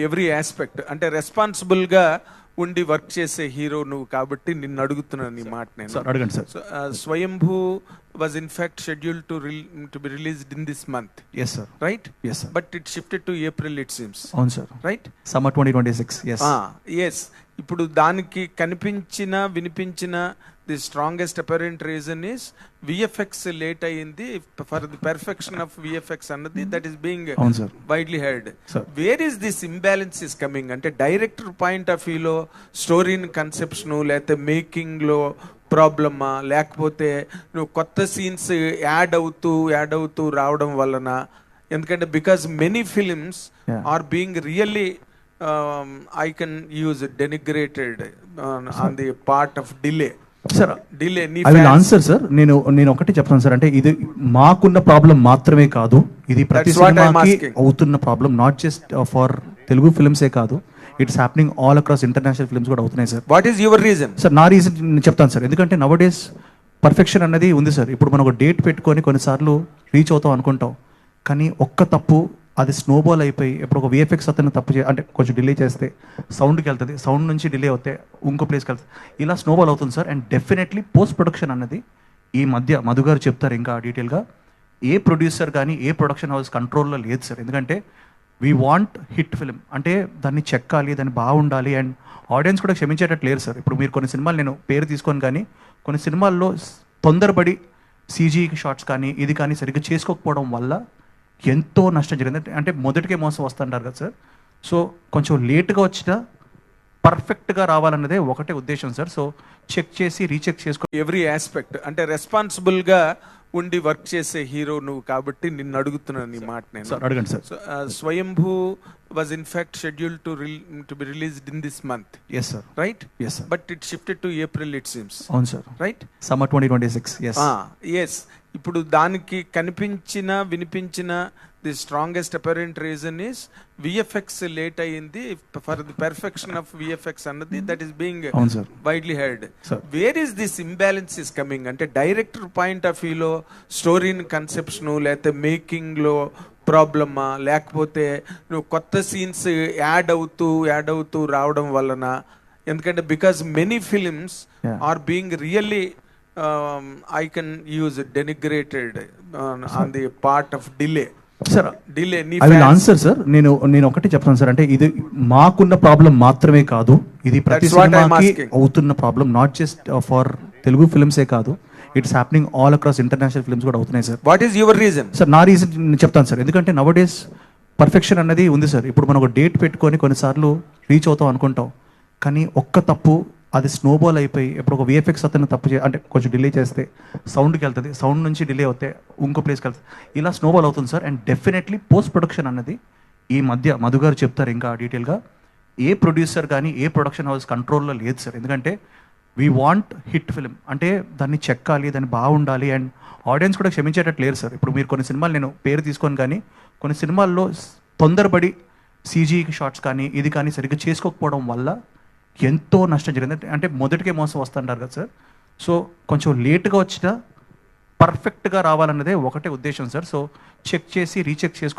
Every aspect అంటే రెస్పాన్సిబుల్గా ఉండి వర్క్ చేసే హీరో నువ్వు కాబట్టి నిన్ను అడుగుతున్నాను ఈ మాట నేను. సార్ అడగండి sir uh, Swayambhu was in fact scheduled to to be released in this month yes sir right yes but it shifted to April it seems అవును sir right summer twenty twenty six yes ఇప్పుడు దానికి కనిపించిన వినిపించిన the strongest apparent reason is VFX late అయ్యింది for the perfection of VFX అన్నది that is being widely heard Sir. Where is this imbalance is coming అంటే director point of వ్యూలో స్టోరీని conception లేకపోతే మేకింగ్లో ప్రాబ్లమా లేకపోతే నువ్వు కొత్త సీన్స్ యాడ్ అవుతూ యాడ్ అవుతూ రావడం వలన ఎందుకంటే because many films. Are being really I can use denigrated on the part of delay sir delay I will answer sir నేను నేను ఒకటి చెప్తాను సార్ అంటే ఇది మాకున్న ప్రాబ్లం మాత్రమే కాదు. ఇది ప్రతి సినిమాకి. అవుతున్న problem not just for Telugu ఫిల్మ్సే కాదు. It's happening all across international films కూడా అవుతున్నాయి sir what is your reason sir నా రీజన్ నేను చెప్తాను సార్ ఎందుకంటే నవ డేస్ పర్ఫెక్షన్ అన్నది ఉంది సార్ ఇప్పుడు మనం ఒక డేట్ పెట్టుకొని కొన్నిసార్లు రీచ్ అవుతాం అనుకుంటాం. కానీ ఒక్క తప్పు అది స్నోబాల్ అయిపోయి ఇప్పుడు ఒక విఎఫ్ఎక్స్ అతను తప్పు చే అంటే కొంచెం డిలే చేస్తే సౌండ్కి వెళ్తుంది సౌండ్ నుంచి డిలే అవుతే ఇంకో ప్లేస్కి వెళ్తుంది. ఇలా స్నోబాల్ అవుతుంది sir. And definitely post production అన్నది ఈ మధ్య మధు గారు చెప్తారు ఇంకా డీటెయిల్గా ఏ ప్రొడ్యూసర్ కానీ ఏ ప్రొడక్షన్ హౌస్ కంట్రోల్లో లేదు సార్. ఎందుకంటే వీ వాంట్ హిట్ ఫిల్మ్ అంటే దాన్ని చెక్కాలి దాన్ని బాగుండాలి అండ్ ఆడియన్స్ కూడా క్షమించేటట్టు లేరు సార్. ఇప్పుడు మీరు కొన్ని సినిమాలు నేను పేరు తీసుకొని కానీ కొన్ని సినిమాల్లో తొందరపడి సీజీ షార్ట్స్ కానీ ఇది కానీ సరిగ్గా చేసుకోకపోవడం వల్ల ఎంతో నష్టం జరిగింది. అంటే- మొదటికే మోసం వస్తుంటారు కదా సార్. సో కొంచెం లేట్గా వచ్చినా పర్ఫెక్ట్గా రావాలన్నదే ఒకటే ఉద్దేశం సార్. సో చెక్ చేసి రీచెక్ చేసుకో ఎవ్రీ ఆస్పెక్ట్ అంటే రెస్పాన్సిబుల్గా ఉండి వర్క్ చేసే హీరో నువ్వు కాబట్టి నిన్ను అడుగుతున్నాను ఈ మాట నేను. సార్ అడగండి sir uh, Swayambhu was in fact scheduled to to be released in this month yes sir right yes sir but it shifted to April it seems అవును sir right summer twenty twenty six yes ఇప్పుడు దానికి కనిపించిన వినిపించిన the strongest apparent reason is VFX late అయ్యింది. For the perfection of VFX అన్నది that is being widely heard. Where is this imbalance is coming అంటే director point of వ్యూలో స్టోరీని conception లేకపోతే మేకింగ్లో ప్రాబ్లమా లేకపోతే నువ్వు కొత్త సీన్స్ యాడ్ అవుతూ యాడ్ అవుతూ రావడం వలన ఎందుకంటే because many films. Are being really I can use denigrated on the part of delay sir delay I will answer sir నేను నేను ఒకటి చెప్తాను సార్ అంటే ఇది మాకున్న ప్రాబ్లం మాత్రమే కాదు. ఇది ప్రతి సినిమాకి. అవుతున్న problem not just for Telugu ఫిల్మ్సే కాదు. It's happening all across international films కూడా అవుతున్నాయి sir what is your reason sir నా రీజన్ నేను చెప్తాను సార్ ఎందుకంటే నవ డేస్ పర్ఫెక్షన్ అన్నది ఉంది సార్ ఇప్పుడు మనం ఒక డేట్ పెట్టుకొని కొన్నిసార్లు రీచ్ అవుతాం అనుకుంటాం. కానీ ఒక్క తప్పు అది స్నోబాల్ అయిపోయి ఇప్పుడు ఒక విఎఫ్ఎక్స్ అతను తప్పు చే అంటే కొంచెం డిలే చేస్తే సౌండ్కి వెళ్తుంది సౌండ్ నుంచి డిలే అవుతే ఇంకో ప్లేస్కి వెళ్తుంది. ఇలా స్నోబాల్ అవుతుంది sir. And definitely post production అన్నది ఈ మధ్య మధు గారు చెప్తారు ఇంకా డీటెయిల్గా ఏ ప్రొడ్యూసర్ కానీ ఏ ప్రొడక్షన్ హౌస్ కంట్రోల్లో లేదు సార్. ఎందుకంటే వీ వాంట్ హిట్ ఫిల్మ్ అంటే దాన్ని చెక్కాలి దాన్ని బాగుండాలి అండ్ ఆడియన్స్ కూడా క్షమించేటట్టు లేరు సార్. ఇప్పుడు మీరు కొన్ని సినిమాలు నేను పేరు తీసుకొని కానీ కొన్ని సినిమాల్లో తొందరపడి సీజీ షార్ట్స్ కానీ ఇది కానీ సరిగ్గా చేసుకోకపోవడం వల్ల ఎంతో నష్టం జరిగింది. అంటే- మొదటికే మోసం వస్తుంటారు కదా సార్. సో కొంచెం లేట్గా వచ్చినా పర్ఫెక్ట్గా రావాలన్నదే ఒకటే ఉద్దేశం సార్. సో చెక్ చేసి రీచెక్ చేసుకో